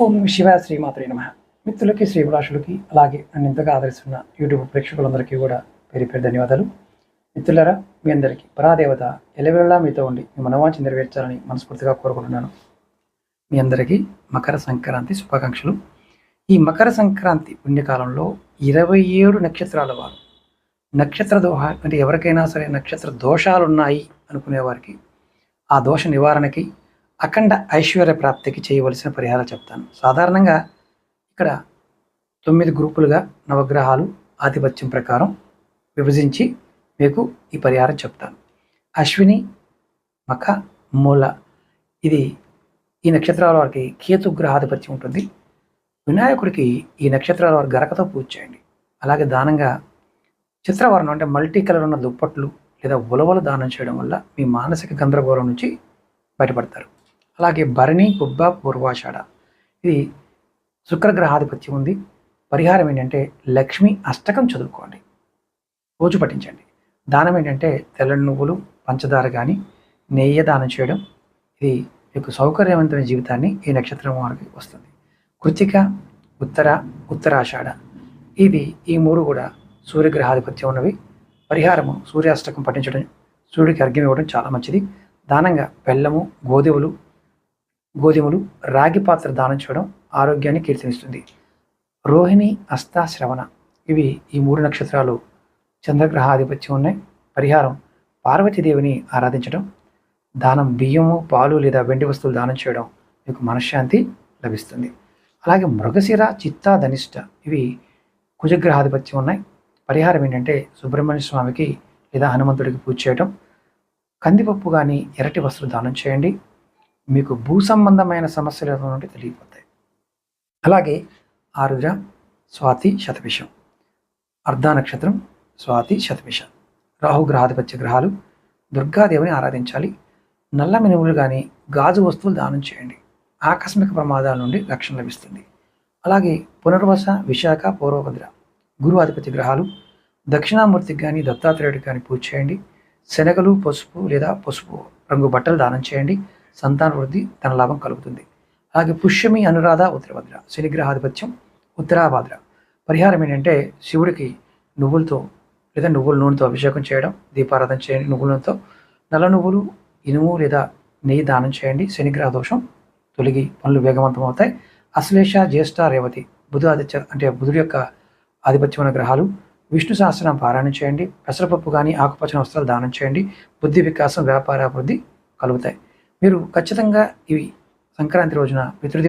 ఓం శివ శ్రీమాత్రే నమ. మిత్రులకి శ్రీభిలాషులకి అలాగే నన్ను ఇంతగా ఆదరిస్తున్న యూట్యూబ్ ప్రేక్షకులందరికీ కూడా పేరు పేరు ధన్యవాదాలు. మిత్రులరా మీ అందరికీ పరాదేవత ఎలవెల్లా మీతో ఉండి మీ మనవాంచి నెరవేర్చాలని మనస్ఫూర్తిగా కోరుకుంటున్నాను. మీ అందరికీ మకర సంక్రాంతి శుభాకాంక్షలు. ఈ మకర సంక్రాంతి పుణ్యకాలంలో ఇరవై ఏడు నక్షత్రాల వారు. నక్షత్ర దోహ అంటే ఎవరికైనా సరే నక్షత్ర దోషాలు ఉన్నాయి అనుకునే వారికి ఆ దోష నివారణకి అఖండ ఐశ్వర్య ప్రాప్తికి చేయవలసిన పరిహారాలు చెప్తాను. సాధారణంగా ఇక్కడ తొమ్మిది గ్రూపులుగా నవగ్రహాలు ఆధిపత్యం ప్రకారం విభజించి మీకు ఈ పరిహారం చెప్తాను. అశ్విని మఖ మూల. ఇది ఈ నక్షత్రాల వారికి కేతు గ్రహాధిపత్యం ఉంటుంది. వినాయకుడికి ఈ నక్షత్రాల వారి గరకతో పూజ చేయండి. అలాగే దానంగా చిత్రవర్ణం అంటే మల్టీ కలర్ ఉన్న దుప్పట్లు లేదా ఉలవలు దానం చేయడం వల్ల మీ మానసిక గందరగోళం నుంచి బయటపడతారు. అలాగే భరణి గుబ్బ పూర్వాషాఢ ఇది శుక్రగ్రహాధిపత్యం ఉంది. పరిహారం ఏంటంటే లక్ష్మి అష్టకం చదువుకోండి. రోజు పఠించండి. దానం ఏంటంటే తెల్లని నువ్వులు పంచదార కానీ నెయ్యి దానం చేయడం. ఇది మీకు సౌకర్యవంతమైన జీవితాన్ని ఈ నక్షత్రం వారికి వస్తుంది. కృతిక ఉత్తర ఉత్తరాషాఢ. ఇది ఈ మూడు కూడా సూర్యగ్రహాధిపత్యం ఉన్నవి. పరిహారము సూర్యాష్టకం పఠించడం సూర్యుడికి అర్ఘ్యం ఇవ్వడం చాలా మంచిది. దానంగా బెల్లము గోధుమలు గోధుమలు రాగి పాత్ర దానం చేయడం ఆరోగ్యాన్ని కీర్తినిస్తుంది. రోహిణి అస్తాశ్రవణ ఇవి ఈ మూడు నక్షత్రాలు చంద్రగ్రహాధిపత్యం ఉన్నాయి. పరిహారం పార్వతీదేవిని ఆరాధించడం దానం బియ్యము పాలు లేదా వెండి వస్తువులు దానం చేయడం మీకు మనశ్శాంతి లభిస్తుంది. అలాగే మృగశిర చిత్త ధనిష్ట ఇవి కుజగ్రహాధిపత్యం ఉన్నాయి. పరిహారం ఏంటంటే సుబ్రహ్మణ్య స్వామికి లేదా హనుమంతుడికి పూజ చేయడం కందిపప్పు కానీ ఎరటి వస్తువులు దానం చేయండి. మీకు భూ సంబంధమైన సమస్యలు ఏమైనా తెలియపోతాయి అలాగే ఆరుద్ర స్వాతి శతభిషం అర్ధ నక్షత్రం స్వాతి శతభిష రాహుగ్రహాధిపత్య గ్రహాలు దుర్గాదేవిని ఆరాధించాలి. నల్ల మినుములు కానీ గాజు వస్తువులు దానం చేయండి. ఆకస్మిక ప్రమాదాల నుండి రక్షణ లభిస్తుంది. అలాగే పునర్వస విశాఖ పూర్వభద్ర గురు అధిపతి గ్రహాలు దక్షిణామూర్తికి కానీ దత్తాత్రేయుడికి కానీ పూజ చేయండి. శనగలు పసుపు లేదా పసుపు రంగు బట్టలు దానం చేయండి. సంతాన వృద్ధి ధన లాభం కలుగుతుంది. అలాగే పుష్యమి అనురాధ ఉత్తరభద్ర శనిగ్రహాధిపత్యం ఉత్తరాభద్ర. పరిహారం ఏంటంటే శివుడికి నువ్వులతో లేదా నువ్వుల నూనెతో అభిషేకం చేయడం దీపారాధన చేయండి నువ్వుల నూనెతో నల్ల నువ్వులు ఇనుము లేదా నెయ్యి దానం చేయండి శనిగ్రహ దోషం తొలగి పనులు వేగవంతం అవుతాయి అశ్లేష జ్యేష్ఠ రేవతి బుధ ఆదిత్య అంటే బుధుడి యొక్క ఆధిపత్యమైన గ్రహాలు. విష్ణు సహస్రం పారాయణం చేయండి పెసరపప్పు కానీ ఆకుపచ్చని వస్త్రాలు దానం చేయండి బుద్ధి వికాసం వ్యాపార అభివృద్ధి కలుగుతాయి. మీరు ఖచ్చితంగా ఇవి సంక్రాంతి రోజున పితృది